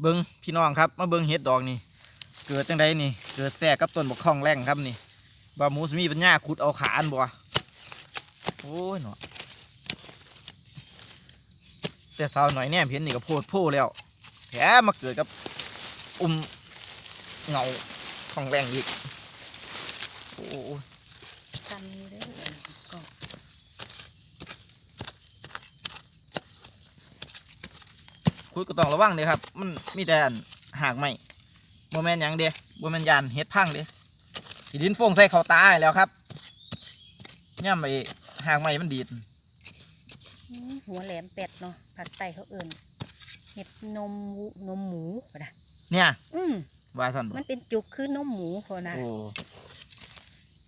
เบิ้งพี่น้องครับมาเบิ้งเห็ดดอกนี่เกิดจังไดนี่เกิดแทรกกับต้นบกข้องแรงครับนี่บามูสมีปัญญาขุดเอาขาอันบ่โอ้ยเนาะแต่สาวหน่อยแน่เพียนนี่ก็โพดโพแล้วแถมมาเกิดกับอุ้มเงาข้องแรงอีกโอ้ย กันเด้อก็ คุดก็ต้องระวังเลยครับ มันมีแต่อันหากไม่โมแมนหยังเด้โมแมนยานเฮ็ดพังเด้ที่ดินโฟงใส่เขาตาให้แล้วครับย่ำไปหากไม่มันดีดอืมหัวแหลมเป็ดเนาะผักไตเขาเอิ่นเห็ดนมหมูนมหมูก็ได้เนี่ย อืมว่าสันบ่มันเป็นจุกคือนมหมูคนนะโอ้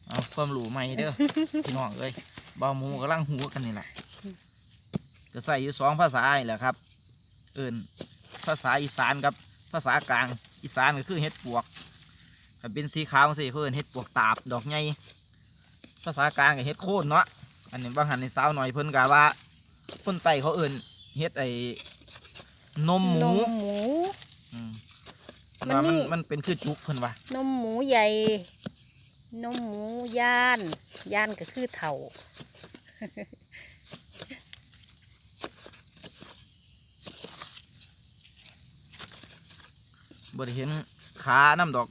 เอาความรู้ใหม่เด้อพี่น้องเอ้ยบ่าวหมูกำลังหูกันนี่แหละจะใส่อยู่สองภาษานี่แหละครับ เอินภาษาอีสานกับภาษากลางอีสานก็คือเฮ็ดปวกถ้าเป็นสีขาวสิเพิ่นเฮ็ดปวกตาบดอกใหญ่ภาษากลางก็เฮ็ดโคนเนาะอันนี้บางหันในสาวหน่อยเพิ่นกะว่าคนไตเขาเอิ้นเฮ็ดไอ้นมหมูนมหมูอืมมันว่ามันนี่มันเป็นคือจุกเพิ่นว่านมหมูใหญ่ นมหมูย่าน ย่านก็คือเถ่า บ่ได้เห็นขาน้ำดอก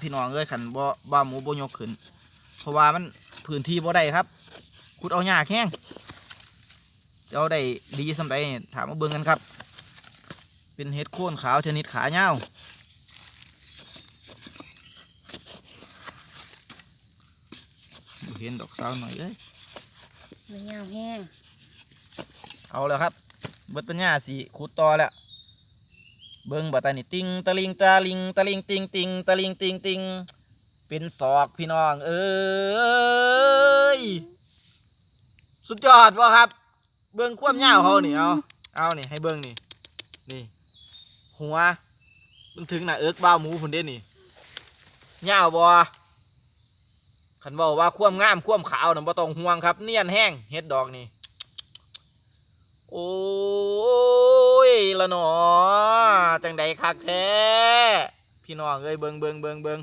พี่น้องเอ้ยขันบ่บ่าหมูบ่ยกขึ้น เพราะว่ามันพื้นที่บ่ได้ครับขุดเอาหญ้าแข้งจะเอาได้ดีสำใดนี่ถามมาเบิ่งกันครับ เป็นเห็ดโคนขาวชนิดขาเงาวบ่เห็นดอกสาวหน่อยเอ้ยเนื้อยาวแห้งเอาแล้วครับเบิดปัญญาสีขุดต่อแล้ว เบิ้งบัตานี่ติงตะลิงตะลิงตะลิงติงติงตะลิงติงติงเป็นศอกพี่น้องเอ้ยสุดยอดวะครับ เบิ้งความยาเขานี่เอาเอานี่ให้เบิ้งนี่นี่หัวมันถึงหน้าเอิกบ้าหมูพุ่นเด้นี่ยาบ่ขันบอกว่าความงามความขาวน่ะบ่ต้องห่วงครับ เนียนแห้งเฮ็ดดอกนี่โอ้ ยละหนอจังใดคักแท้ พี่น้องเอ้ยเบิงเบิงเบิงเบิง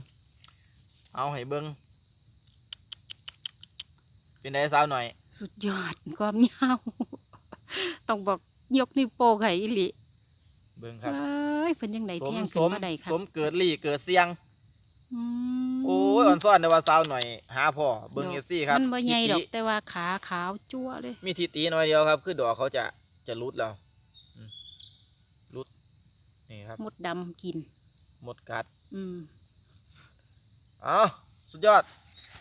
เอาให้เบิงเป็นได้สาวหน่อย สุดยอดความยาวต้องบอกยกนิ้วโป้งให้อิลิเบิงครับเอ้ยเพิ่นยังไดสมแท่งสขึ้นมมาได้ค่ะสมเกิดลี่เกิดเสียง อืมโอ้ยอ่อนซ่อนแต่ว่าสาวหน่อย หาพ่อเบิงเอฟซีครับมันบ่ใหญ่ดอกทิติแต่ว่าขาขาวจั่วเลย มีทีตีน้อยเดียวครับ คือดอกเขาจะจะรุดแล้วอืม รุดนี่ครับ มดดำกิน หมดกัด อืม เอาสุดยอด